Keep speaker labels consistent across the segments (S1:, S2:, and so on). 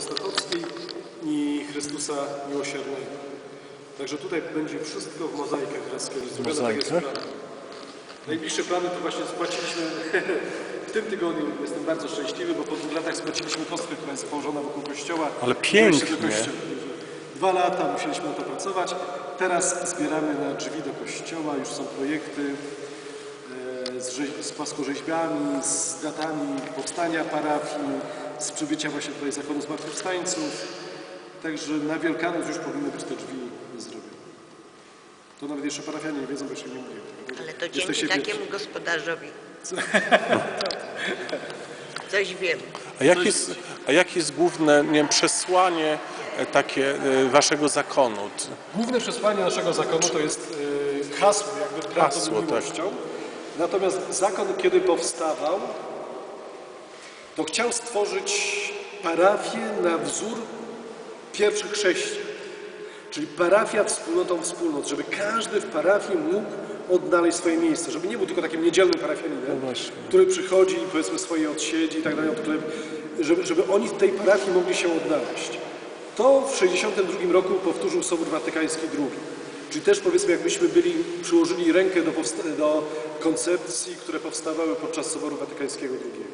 S1: Częstochowskiej i Chrystusa Miłosiernego. Także tutaj będzie wszystko w mozaikach raz kiedyś zrobione. Tak jest
S2: Mozaikach?
S1: plan. Najbliższe plany to właśnie spłaciliśmy w tym tygodniu. Jestem bardzo szczęśliwy, bo po dwóch latach spłaciliśmy kostkę, która jest położona wokół kościoła.
S2: Ale pięknie.
S1: kościoła. Dwa lata musieliśmy na to pracować. Teraz zbieramy na drzwi do kościoła. Już są projekty e, z, z płaskorzeźbami, z datami powstania parafii, z przybycia właśnie tutaj zakonu zmartwychwstańców. Także na Wielkanoc już powinny być te drzwi zrobione. To nawet jeszcze parafianie nie wiedzą, bo jeszcze nie mówię.
S3: Ale to dzięki takiemu gospodarzowi. Coś wiem.
S2: A jakie jest, a jakie jest główne nie wiem, przesłanie e, takie e, waszego zakonu?
S1: Główne przesłanie naszego zakonu to jest e, hasło, jakby prawdą
S2: Hasło, tak.
S1: Natomiast zakon, kiedy powstawał, to chciał stworzyć parafię na wzór pierwszych chrześcijan. Czyli parafia wspólnotą wspólnot, żeby każdy w parafii mógł odnaleźć swoje miejsce, żeby nie był tylko takim niedzielnym parafianinem,
S2: właśnie.
S1: który przychodzi i powiedzmy swoje odsiedzi i tak dalej, żeby, żeby oni w tej parafii mogli się odnaleźć. To w 1962 roku powtórzył Sobór Watykański II. Czyli też powiedzmy, jakbyśmy byli, przyłożyli rękę do, do koncepcji, które powstawały podczas Soboru Watykańskiego II.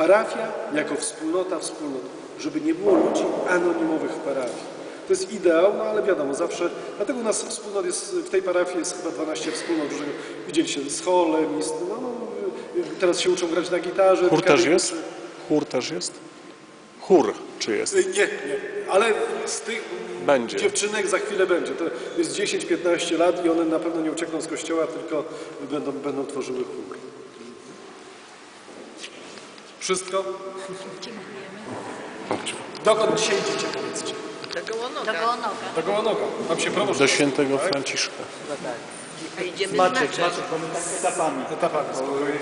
S1: Parafia jako wspólnota wspólnot, żeby nie było ludzi anonimowych w parafii. To jest ideał, no ale wiadomo, zawsze, dlatego u nas wspólnot jest, w tej parafii jest chyba 12 wspólnot różnego, widzieliście, z z, no, no, teraz się uczą grać na gitarze.
S2: Chór też jest? Chór też jest? Chór czy jest?
S1: Y, Nie, nie, ale z tych
S2: Będzie.
S1: dziewczynek za chwilę będzie. To jest 10-15 lat i one na pewno nie uciekną z kościoła, tylko będą, będą tworzyły chór. Wszystko? Dokąd dzisiaj idziecie, powiedzcie?
S3: Do Gołonoga.
S4: Do Gołonoga.
S1: Do Gołonoga. Tam się proboszcz
S2: Do świętego Franciszka.
S3: A idziemy
S5: Maczek, maczek, tak etapami.
S1: Etapami,
S5: Bo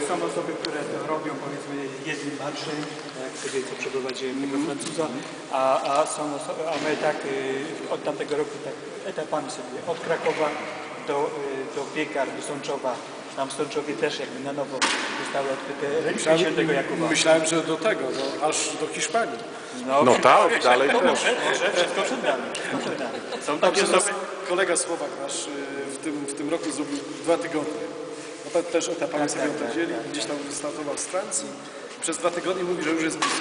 S5: są osoby, które to robią powiedzmy jednym marszem, tak jak wtedy co przeprowadziłem tego Francuza, a, a są osoby, a my tak y, od tamtego roku tak etapami sobie od Krakowa do, y, do Piekar, do Sączowa. Tam w Sączowie też jakby na nowo zostały odkryte relikwie świętego Jakuba.
S1: Myślałem, że do tego, do, aż do Hiszpanii.
S2: No tak, dalej też.
S5: Może, może, wszystko przed nami. Wszystko przed nami. Są takie osoby,
S1: kolega Słowak nasz y, w tym, w tym roku zrobił dwa tygodnie. No to też etapami
S5: Tak,
S1: sobie
S5: tak, tak,
S1: dzieli.
S5: tak,
S1: Gdzieś tam wystartował z Francji. Przez dwa tygodnie mówi, że już jest blisko.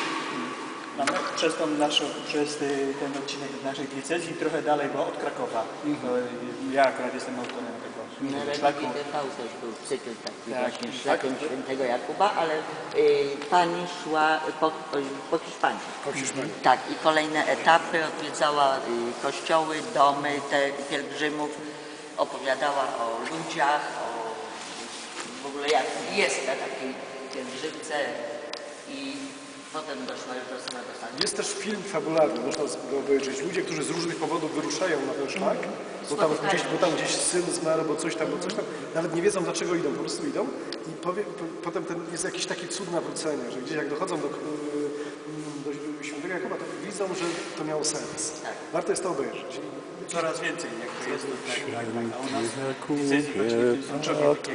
S5: Mamy przez, tą naszą, przez y, ten odcinek naszej diecezji trochę dalej, bo od Krakowa. To, y, ja akurat jestem autorem tego
S6: Na
S5: szlaku.
S6: Religii TV też był cykl taki
S5: Tak,
S6: właśnie szlakiem świętego Jakuba, ale y, pani szła po, po Hiszpanii.
S1: Po Hiszpanii.
S6: Tak, i kolejne etapy odwiedzała y, kościoły, domy te pielgrzymów, opowiadała o ludziach, o w ogóle jak jest na takiej pielgrzymce i potem doszła już do samego stanu.
S1: Jest też film fabularny, można go obejrzeć. Ludzie, którzy z różnych powodów wyruszają na ten szlak, bo tam, gdzieś, bo tam gdzieś syn zmarł, bo coś tam, bo coś tam, nawet nie wiedzą dlaczego idą, po prostu idą i powie, po, potem ten, jest jakiś taki cud nawrócenia, że gdzieś jak dochodzą do, do, do świętego Jakuba, to widzą, że to miało sens. Warto jest to obejrzeć.
S5: Coraz więcej jak to jest tutaj. A u nas w diecezji właśnie w tak ośrodek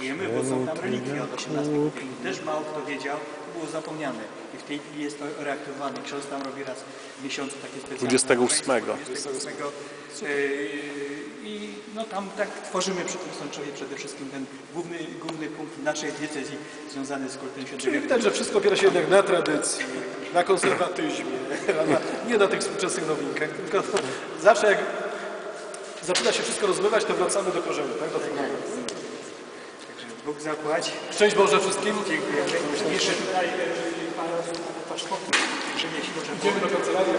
S5: budujemy, bo są tam relikwie od XVIII wieku. Też mało kto wiedział, to było zapomniane. I w tej chwili jest to reaktywowane. Ksiądz tam robi raz w miesiącu takie specjalne.
S2: 28.
S5: 28. Yy, I no tam tak tworzymy przy tym Sączowie przede wszystkim ten główny, główny punkt naszej diecezji związany z kultem świętego
S1: Czyli widać, że wszystko opiera się jednak na tradycji, na konserwatyzmie, nie na tych współczesnych nowinkach, tylko zawsze jak zaczyna się wszystko rozmywać, to wracamy do korzeni, tak? Do tego.
S5: Bóg zapłać.
S1: Szczęść Boże wszystkim.
S5: Dziękujemy. Jeszcze tutaj parę paszportów może
S1: Idziemy do kancelarii.